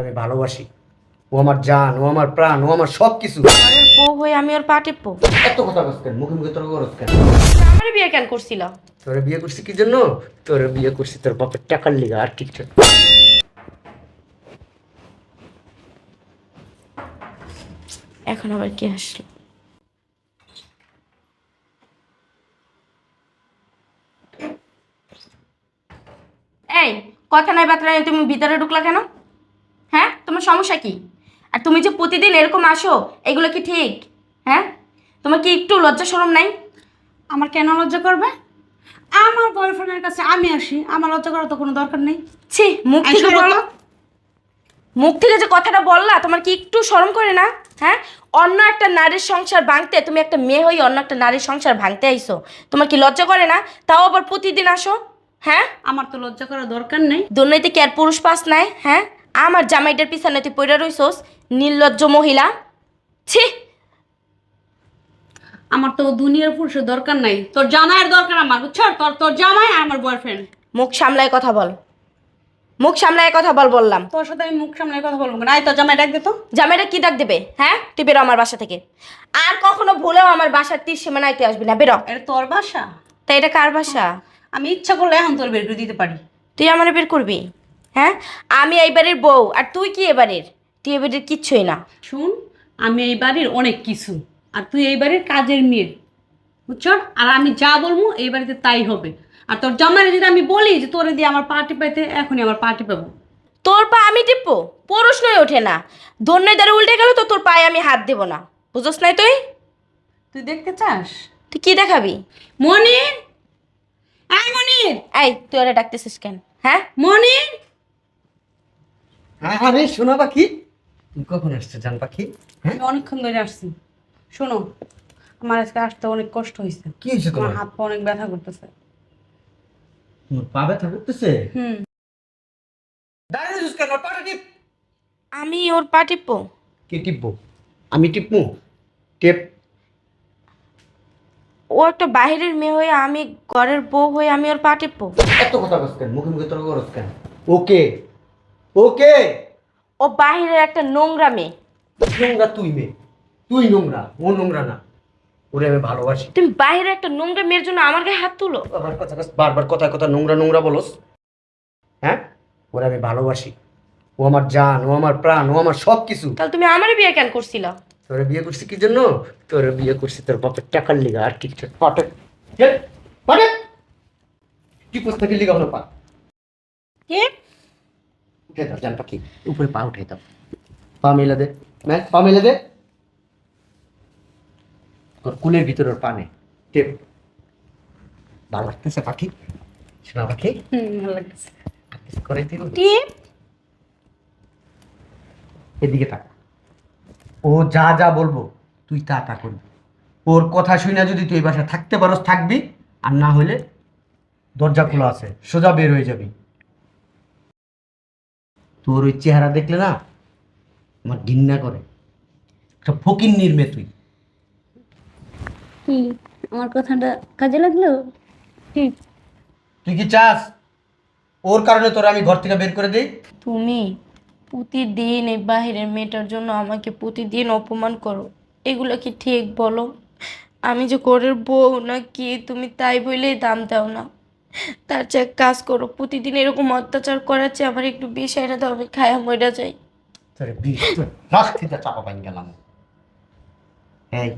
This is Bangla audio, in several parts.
আমি ভালোবাসি। ও আমার জান ও আমার প্রাণ ও আমার সব কিছু ঘরের বউ হয়ে আমি ওর পা টিপবো। এত কথা বলছ কেন? মুখে মুখে তোর করছ কেন? আমার বিয়ে কেন করছিল? তোরে বিয়ে করছি কি জন্য? তোরে বিয়ে করছি তোর বাপের টাকার লিগা আর না। এখন আবার কি আসলো? এই কথা নাই নাই তুমি ভিতরে ঢুকলা কেন? হ্যাঁ? তোমার সমস্যা কি? আর তুমি যে প্রতিদিন এরকম আসো এগুলো কি ঠিক? হ্যাঁ? তোমার কি একটু লজ্জা শরম নাই? আমার কেন লজ্জা করবে? আমার বয়ফ্রেন্ডের কাছে আমি আসি আমার লজ্জা করার তো কোনো দরকার নেই। ছি মুখ থেকে বলো। মুখ থেকে যে কথাটা বললা তোমার কি একটু শরম করে না? হ্যাঁ? অন্য একটা নারীর সংসার ভাঙতে তুমি একটা মেয়ে হয়ে অন্য একটা নারীর সংসার ভাঙতে আইছো তোমার কি লজ্জা করে না? তাও আবার প্রতিদিন আসো। হ্যাঁ? আমার তো লজ্জা করার দরকার নেই। দুর্নীতি কি আর পুরুষ পাস নাই হ্যাঁ? আমার জামাইটার পিছনে তুই পড়ে রইছোস নির্লজ্জ মহিলা। ছি! আমার তো দুনিয়ার পুরুষের দরকার নাই। তোর জামাইয়ের দরকার আমার বুঝছ? তোর তোর জামাই আর আমার বয়ফ্রেন্ড মুখ সামলায় কথা বল। মুখ সামলায় কথা বল বললাম। তোর সাথে আমি মুখ সামলায় কথা বলব না। তোর জামাই ডাক দে তো। জামাইটা কি ডাক দেবে হ্যাঁ? তুই বেরো আমার বাসা থেকে। আর কখনো ভুলেও আমার বাসার তীর সীমানাইতে আসবি না বেরো। এটা তোর বাসা? তাই এটা কার বাসা? আমি ইচ্ছা করলে এখন তোর বের করে দিতে পারি। তুই আমার বের করবি? হ্যাঁ? আমি এই বাড়ির বউ আর তুই কি এবারের তুই এবারের কিচ্ছুই না। শুন আমি এই বাড়ির অনেক কিছু আর তুই এই বাড়ির কাজের মেয়ে। বুঝছ? আর আমি যা বলব এই বাড়িতে তাই হবে। আর তোর জামাইরে যদি আমি বলি যে তোরে দিয়ে আমার পার্টি পাইতে এখনই আমার পার্টি পাবো। তোর পা আমি টিপবো? প্রশ্নই ওঠে না। ধন্যই দ্বারা উল্টে গেল তো তোর পায়ে আমি হাত দেবো না। বুঝোস নাই তুই? তুই দেখতে চাস? তুই কি দেখাবি? মনির এই মনির। এই তুই ওরা ডাকতেছিস কেন? হ্যাঁ? মনির। হ্যাঁ আরে শোনা পাখি। তুমি কখন আসছো জান পাখি? হ্যাঁ? আমি অনেকক্ষণ ধরে আসছি। শোনো আমার আজকে আসতে অনেক কষ্ট হয়েছে কি হয়েছে তোমার? হাত পা অনেক ব্যথা করতেছে। পা ব্যথা করতেছে? হুম। দাঁড়িয়ে কেন পাটা টিপ। আমি ওর পা টিপবো। কে টিপবো? আমি টিপবো টেপ। ও একটা বাইরের মেয়ে হয়ে আমি ঘরের বউ হয়ে আমি ওর পা টিপবো। এত কথা বলছ কেন? মুখে মুখে তোর করছ কেন? ওকে ওকে ও বাহিরের একটা নোংরা মেয়ে। নোংরা তুই মেয়ে। তুই নোংরা ও নোংরা না। ওরে আমি ভালোবাসি। তুমি বাইরের একটা নোংরা মেয়ের জন্য আমার গায়ে হাত তুলো। আবার কথা বারবার কথায় কথা নোংরা নোংরা বলস। হ্যাঁ? ওরে আমি ভালোবাসি। ও আমার জান ও আমার প্রাণ ও আমার সব কিছু তাহলে তুমি আমারই বিয়ে কেন করছিল? তোরে বিয়ে করছি কি জন্য তোরে বিয়ে করছি তোর বাপের টাকার লিগা আর কিছু না। পাটে চল, পাটে কি পুস্তকের লিগা হলো পা কে উঠে দাও জান পাখি উপরে পা উঠে দাও পা মেলে দে ম্যাচ পা মেলে দে তোর কুলের ভিতর ওর পা নেই টেপ ভালো লাগতেছে পাখি শোনা পাখি হুম ভালো লাগতেছে কিছু করে দিল টিপ এদিকে তাকা ও যা যা বলব তুই তা তা করবি। ওর কথা শুই না যদি তুই এই বাসায় থাকতে পারোস থাকবি আর না হলে দরজা খোলা আছে সোজা বের হয়ে যাবি। তোর ওই চেহারা দেখলে না আমার ঘিন্না করে। একটা ফকির নির্মে তুই। কি? আমার কথাটা কাজে লাগল? ঠিক তুই কি চাস? ওর কারণে তোর আমি ঘর থেকে বের করে দেই? তুমি? প্রতিদিন এই বাহিরের মেয়েটার জন্য আমাকে প্রতিদিন অপমান করো। এগুলো কি ঠিক বলো? আমি যে ঘরের বউ না কি তুমি তাই বলেই দাম দাও না। তার চেয়ে কাজ করো, প্রতিদিন এরকম অত্যাচার করাচ্ছে আমার একটু বিষ এনে দাও, আমি খায়া মইরা যাই। তোরে চাপা গেলাম। এই,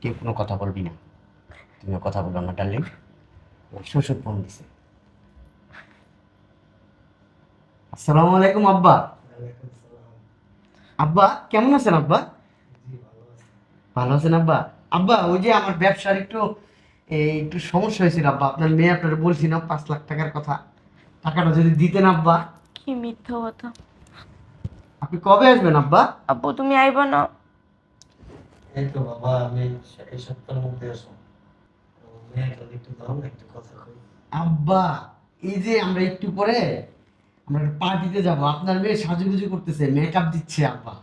কেউ কোনো কথা বলবি না। তুমিও কথা বলব না, ডার্লিং। ওর শ্বশুর ফোন দিছে। আসসালামু আলাইকুম, আব্বা। আব্বা কেমন আছেন আব্বা? ভালো আছেন আব্বা। আব্বা ওই যে আমার ব্যবসার একটু একটু সমস্যা হয়েছিল আব্বা। আপনার মেয়ে আপনার বলছিলাম পাঁচ লাখ টাকার কথা। টাকাটা যদি দিতেন আব্বা। কি মিথ্যা কথা। আপনি কবে আসবেন আব্বা? আব্বু তুমি আইবা না। এই তো বাবা আমি এই সপ্তাহের মধ্যে আসব। দাও একটু কথা কই। আব্বা এই যে আমরা একটু পরে আমরা পার্টিতে যাব। আপনার মেয়ে সাজুগুজু করতেছে মেকআপ দিচ্ছে আব্বা।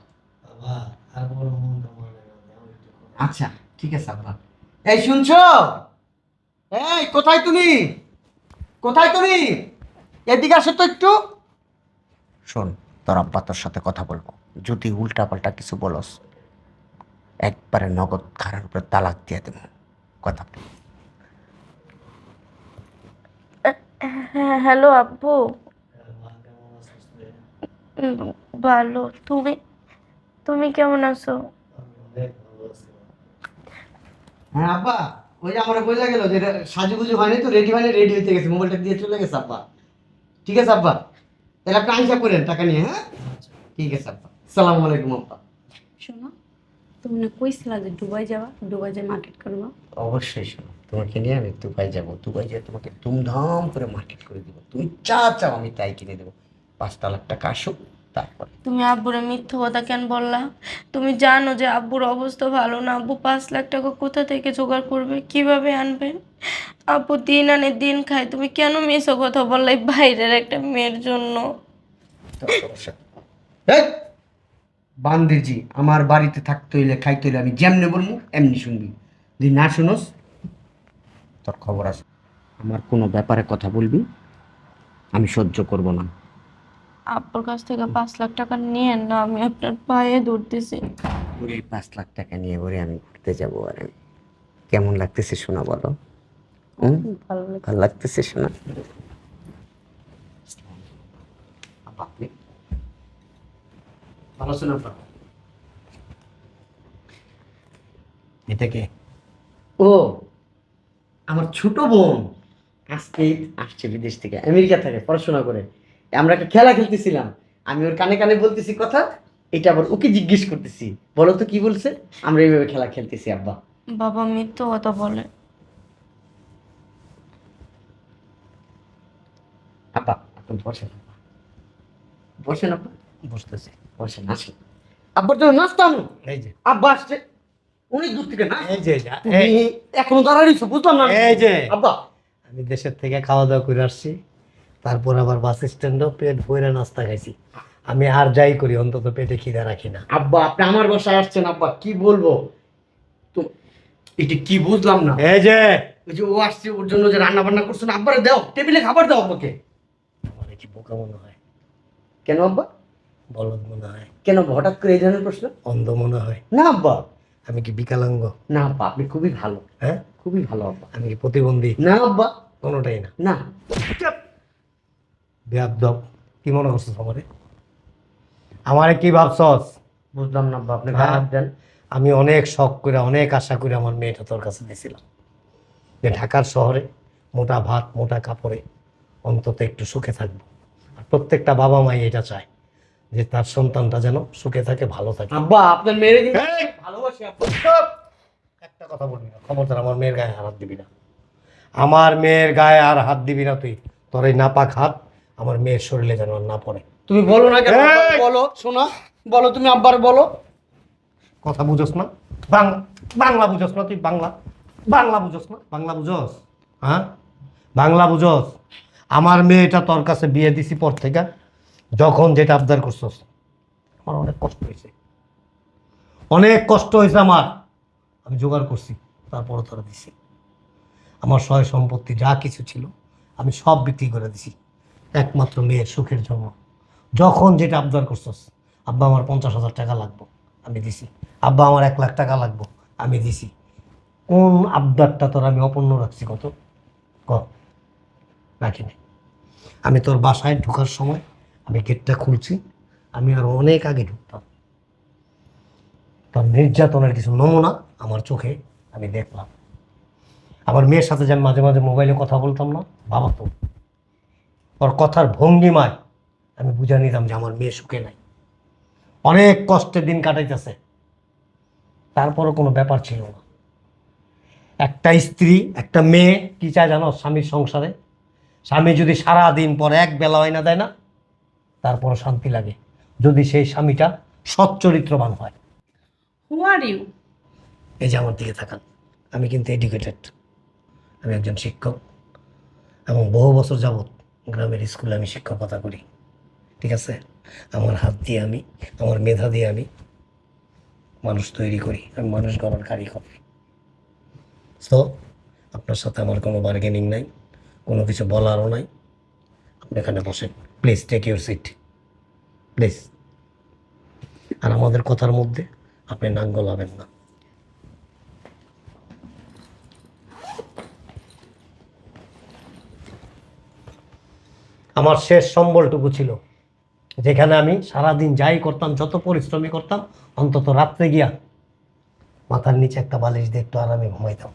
বাবা আর বড় মানে একটু আচ্ছা ঠিক আছে আব্বা। এই শুনছো? এই কোথায় তুমি? কোথায় তুমি? এদিকে আসো তো একটু। শোন তোর আব্বা তোর সাথে কথা বলব। যদি উল্টা পাল্টা কিছু বলস একবারে নগদ খারার উপরে তালাক দিয়ে দেবো। কথা হ্যাঁ হ্যালো আব্বু মা কেমন আছিস রে? উম, ভালো। তুমি তুমি কেমন আছো? হ্যাঁ আব্বা ওই যে আমার বোঝা গেল যে সাজুগুজু হয়নি তো রেডি হয়নি রেডি হইতে গেছে মোবাইলটা দিয়ে চলে গেছে আব্বা। ঠিক আছে আব্বা? তাহলে আপনি আইসা করেন টাকা নিয়ে হ্যাঁ? ঠিক আছে আব্বা। সালাম আলাইকুম আব্বা। শোনো তুমি না কইছিলা যে দুবাই যাবা দুবাই যে মার্কেট করবা অবশ্যই শোনো তোমাকে নিয়ে আমি দুবাই যাব দুবাই যেয়ে তোমাকে ধুমধাম করে মার্কেট করে দেবো। তুমি যা চাও আমি তাই কিনে দেবো। পাঁচ লাখ টাকা আসুক। তারপরে। তুমি আব্বুরে মিথ্যা কথা কেন বললা? তুমি জানো যে আব্বুর অবস্থা ভালো না। আব্বু পাঁচ লাখ টাকা কোথা থেকে জোগাড় করবে? কীভাবে আনবে? আব্বু দিন আনে দিন খায়। তুমি কেন মিশো কথা বললে বাইরের একটা মেয়ের জন্য? বান্দিজি আমার বাড়িতে থাকতে হইলে খাইতে হইলে আমি যেমনি বলব এমনি শুনবি। যদি না শুনোস তোর খবর আছে। আমার কোনো ব্যাপারে কথা বলবি? আমি সহ্য করব না। আব্বুর কাছ থেকে পাঁচ লাখ টাকা নিয়ে না আমি আপনার পায়ে ধরতেছি ওরে পাঁচ লাখ টাকা নিয়ে ওরে আমি ঘুরতে যাব আর। কেমন লাগতেছে শোনা বলো। হুম? ভালো লাগতেছে শোনা। আপনি? ভালো আছেন আব্বা? এটা কে? ও আমার ছোট বোন। আজকে আসছে বিদেশ থেকে আমেরিকা থেকে পড়াশোনা করে। আমরা একটা খেলা খেলতেছিলাম। আমি ওর কানে কানে বলতেছি কথা এটা আবার ওকে জিজ্ঞেস করতেছি বলো তো কি বলছে? আমরা এইভাবে খেলা খেলতেছি আব্বা। বাবা মিথ্যা কথা বলে। আব্বা আপনি বসেন বসেন আব্বা। বুঝতেছি বসেন আসেন। আব্বার জন্য নাস্তা আনো? এই যে। আব্বা আসছে। অনেক দূর থেকে না এই যে এখনও দাঁড়াইছো বুঝলাম না। এই যে। আব্বা। আমি দেশের থেকে খাওয়া দাওয়া করে আসছি। তারপর আবার বাস স্ট্যান্ডেও পেট ভরে নাস্তা খাইছি। আমি আর যাই করি অন্তত পেটে খিদা রাখি না। আব্বা আপনি আমার বাসায় আসছেন আব্বা কি বলব? তো এটা কি বুঝলাম না। এই যে ওই যে ও আসছে ওর জন্য যে রান্না বান্না করছেন আব্বারে দাও টেবিলে খাবার দাও আব্বাকে। আমার কি বোকা মনে হয়? কেন আব্বা? বলদ মনে হয়। কেন হঠাৎ করে এই ধরনের প্রশ্ন? অন্ধ মনে হয়। না আব্বা। আমি কি বিকলাঙ্গ? না আব্বা আপনি খুবই ভালো। হ্যাঁ? খুবই ভালো আব্বা। আমি কি প্রতিবন্ধী? না আব্বা। কোনোটাই না। না। বেয়াদব। কি মনে করছিস আমারে আমারে কি ভাবছস? বুঝলাম না আপনি হ্যাঁ। খাবার দেন। আমি অনেক শখ করে অনেক আশা করে আমার মেয়েটা তোর কাছে দিয়েছিলাম যে ঢাকার শহরে মোটা ভাত মোটা কাপড়ে অন্তত একটু সুখে থাকব। আর প্রত্যেকটা বাবা মাই এটা চায় যে তার সন্তানটা যেন সুখে থাকে ভালো থাকে। আব্বা আপনার মেয়ের কিন্তু ভালোবাসি একটা কথা বলবি না খবরদার আমার মেয়ের গায়ে হাত দিবি না। আমার মেয়ের গায়ে আর হাত দিবি না তুই। তোর এই নাপাক হাত আমার মেয়ের শরীরে যেন আর না পড়ে। তুমি বলো না কেন? এই! বলো শোনা বলো তুমি আব্বার বলো। কথা বুঝোস না। বাংলা বাংলা বুঝোস না তুই বাংলা। বাংলা বুঝোস না। বাংলা বুঝোস? হ্যাঁ? বাংলা বুঝোস? আমার মেয়েটা তোর কাছে বিয়ে দিছি পর থেকে যখন যেটা আবদার করছস আমার অনেক কষ্ট হয়েছে। অনেক কষ্ট হয়েছে আমার। আমি জোগাড় করছি তারপরও তোরা দিছি। আমার সয় সম্পত্তি যা কিছু ছিল আমি সব বিক্রি করে দিছি। একমাত্র মেয়ের সুখের জন্য। যখন যেটা আবদার করছস, আব্বা আমার পঞ্চাশ হাজার টাকা লাগবো, আমি দিছি। আব্বা আমার এক লাখ টাকা লাগবো, আমি দিছি। কোন আবদারটা তোর আমি অপন্ন রাখছি কত? ক, রাখি নাই। আমি তোর বাসায় ঢোকার সময় আমি গেটটা খুলছি, আমি আর অনেক আগে ঢুকতাম। তোর নির্যাতনের কিছু নমুনা আমার চোখে আমি দেখলাম। আমার মেয়ের সাথে যে মাঝে মাঝে মোবাইলে কথা বলতাম না, বাবা তো ওর কথার ভঙ্গিমায় আমি বুঝা নিতাম যে আমার মেয়ে সুখে নাই। অনেক কষ্টে দিন কাটাইতেছে। তারপরও কোনো ব্যাপার ছিল না। একটা স্ত্রী একটা মেয়ে কি চায় জানো স্বামীর সংসারে? স্বামী যদি সারা দিন পর এক বেলা হয় না দেয় না তারপরও শান্তি লাগে। যদি সেই স্বামীটা সচ্চরিত্রবান হয়। হু আর ইউ এই যে আমার দিকে থাকান আমি কিন্তু এডুকেটেড আমি একজন শিক্ষক। এবং বহু বছর যাবৎ গ্রামের স্কুলে আমি শিক্ষকতা করি। ঠিক আছে? আমার হাত দিয়ে আমি, আমার মেধা দিয়ে আমি মানুষ তৈরি করি, আমি মানুষ গড়ার কারিগর। তো আপনার সাথে আমার কোনো বার্গেনিং নাই, কোনো কিছু বলারও নাই। আপনি এখানে বসেন। Please take your seat please আর আমাদের কথার মধ্যে আপনি নাক গলাবেন না। আমার শেষ সম্বলটুকু ছিল। যেখানে আমি সারাদিন যাই করতাম, যত পরিশ্রমী করতাম, অন্তত রাত্রে গিয়া মাথার নিচে একটা বালিশ দিয়ে একটু আরামে ঘুমাইতাম।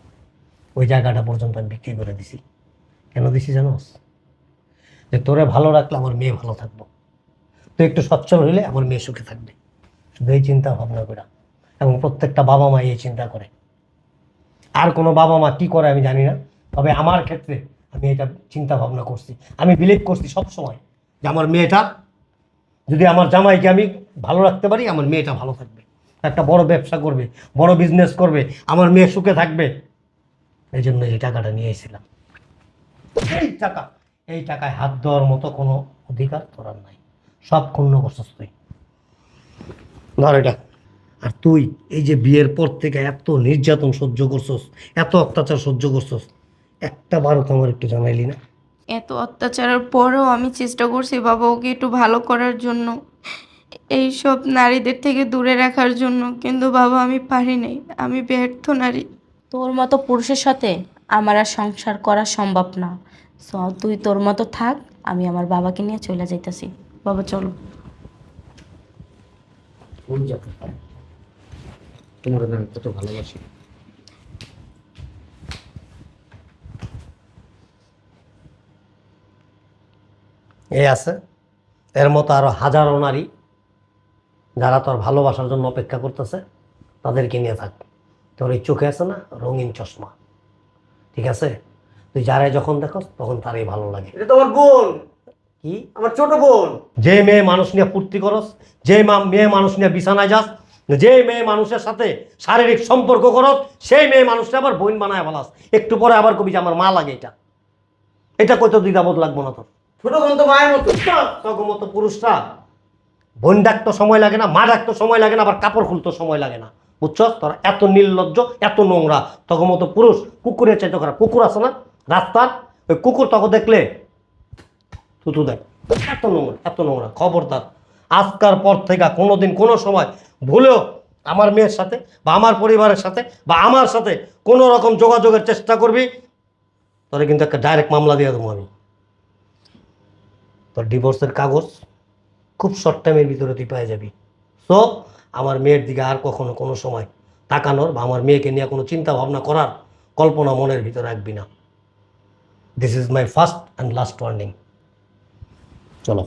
ওই জায়গাটা পর্যন্ত আমি বিক্রি করে দিছি। কেন দিছি জানোস যে তোরে ভালো রাখলে আমার মেয়ে ভালো থাকব। তুই একটু সচ্ছল হইলে আমার মেয়ে সুখে থাকবে। শুধু এই চিন্তা ভাবনা করে এবং প্রত্যেকটা বাবা মা এই চিন্তা করে। আর কোনো বাবা মা কী করে আমি জানি না। তবে আমার ক্ষেত্রে আমি এটা চিন্তা ভাবনা করছি। আমি বিলিভ করছি সব সময় যে আমার মেয়েটা, যদি আমার জামাইকে আমি ভালো রাখতে পারি, আমার মেয়েটা ভালো থাকবে। একটা বড় ব্যবসা করবে, বড় বিজনেস করবে, আমার মেয়ে সুখে থাকবে। এই জন্য এই টাকাটা নিয়ে এসেছিলাম। এই টাকা, এই টাকায় হাত দেওয়ার মতো কোনো অধিকার তোর আর নাই। সব ক্ষুণ্ণ করছিস তুই। ধর এটা। আর তুই এই যে বিয়ের পর থেকে এত নির্যাতন সহ্য করছস, এত অত্যাচার সহ্য করছস একটা বারও তো আমার একটু জানাইলি না। এত অত্যাচারের পরেও আমি চেষ্টা করছি বাবা ওকে একটু ভালো করার জন্য এইসব নারীদের থেকে দূরে রাখার জন্য কিন্তু বাবা আমি পারি নাই আমি ব্যর্থ নারী। তোর মতো পুরুষের সাথে আমার আর সংসার করা সম্ভব না। সো তুই তোর মতো থাক আমি আমার বাবাকে নিয়ে চলে যাইতাছি। বাবা চলো। তোমার আমি কত ভালোবাসি। এই আছে। এর মতো আরও হাজারো নারী যারা তোর ভালোবাসার জন্য অপেক্ষা করতেছে তাদেরকে নিয়ে থাক। তোর এই চোখে আছে না রঙিন চশমা? ঠিক আছে? তুই যারাই যখন দেখো তখন তারই ভালো লাগে। এটা তোমার বোন। কি? আমার ছোট বোন। যে মেয়ে মানুষ নিয়ে ফুর্তি করস যে মেয়ে মানুষ নিয়ে বিছানায় যাস যে মেয়ে মানুষের সাথে শারীরিক সম্পর্ক করস সেই মেয়ে মানুষটা আবার বোন বানায় বলাস। একটু পরে আবার কবি যে আমার মা লাগে এটা। এটা কত দ্বিধাবোধ লাগবো না তোর। ছোট বোন তো মায়ের মতো। তখন মতো পুরুষরা বোন ডাকতে সময় লাগে না, মা ডাকতে সময় লাগে না, আবার কাপড় খুলতে সময় লাগে না। বুঝছস? তোরা এত নির্লজ্জ, এত নোংরা তখন মতো পুরুষ। কুকুরের চাইতে খারাপ কুকুর আছে না? রাস্তার? ওই কুকুর তখন দেখলে থুতু দেখ এত নোংরা এত নোংরা, খবরদার। আজকার পর থেকে কোনোদিন, কোনো সময় ভুলেও আমার মেয়ের সাথে বা আমার পরিবারের সাথে বা আমার সাথে কোনো রকম যোগাযোগের চেষ্টা করবি, তোরে কিন্তু একটা ডাইরেক্ট মামলা দিয়ে দেবো আমি। তোর ডিভোর্সের কাগজ খুব শর্ট টাইমের ভিতরে তুই পেয়ে যাবি। সো আমার মেয়ের দিকে আর কখনো কোনো সময় তাকানোর বা আমার মেয়েকে নিয়ে কোনো চিন্তা ভাবনা করার কল্পনা মনের ভিতরে রাখবি না। This is my first and last warning চলো।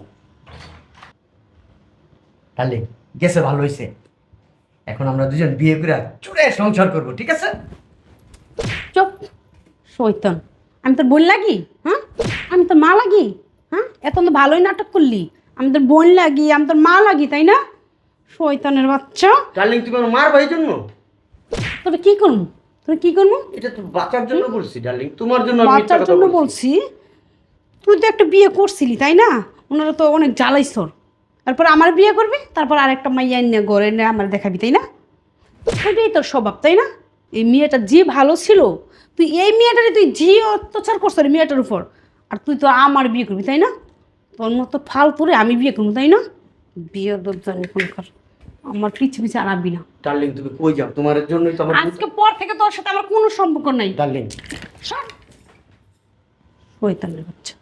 তাহলে গেছে ভালো হয়েছে এখন আমরা দুজন বিয়ে করে চুড়ে সংসার করব ঠিক আছে? চুপ। শৈতন আমি তোর বোন লাগি? হ্যাঁ? আমি তোর মা লাগি? হ্যাঁ এত তো ভালোই নাটক করলি। আমি তোর বোন লাগি আমি তোর মা লাগি তাই না? শৈতনের বাচ্চা। ডার্লিং তুমি আমার মার ভাই জন্য? তোরা কি করব? তোরা কি করব? এটা তো বাচ্চার জন্য বলছি ডার্লিং। তোমার জন্য আমি বাচ্চার জন্য বলছি। তুই তো একটা বিয়ে করছিলি তাই না? ওনারা তো অনেক জ্বালাইছর তারপর আমার বিয়ে করবি তারপর আরেকটা মাইয়া নিয়ে ঘরে নিয়ে আমার দেখাবি তাই না? সেটাই তোর স্বভাব তাই না? এই মেয়েটা যে ভালো ছিল তুই এই মেয়েটারে তুই যে অত্যাচার করছ মেয়েটার উপর। আর তুই তো আমার বিয়ে করবি তাই না? তোর মতো ফালতুরে আমি বিয়ে করব তাই না? বিয়ে জানি কর। আমার পিছু পিছু আনাবি না। ডার্লিং তুমি কই যাও? তোমার জন্য তো আমার আজকে পর থেকে তোর সাথে আমার কোনো সম্পর্ক নাই। ডার্লিং। শয়তানের বাচ্চা।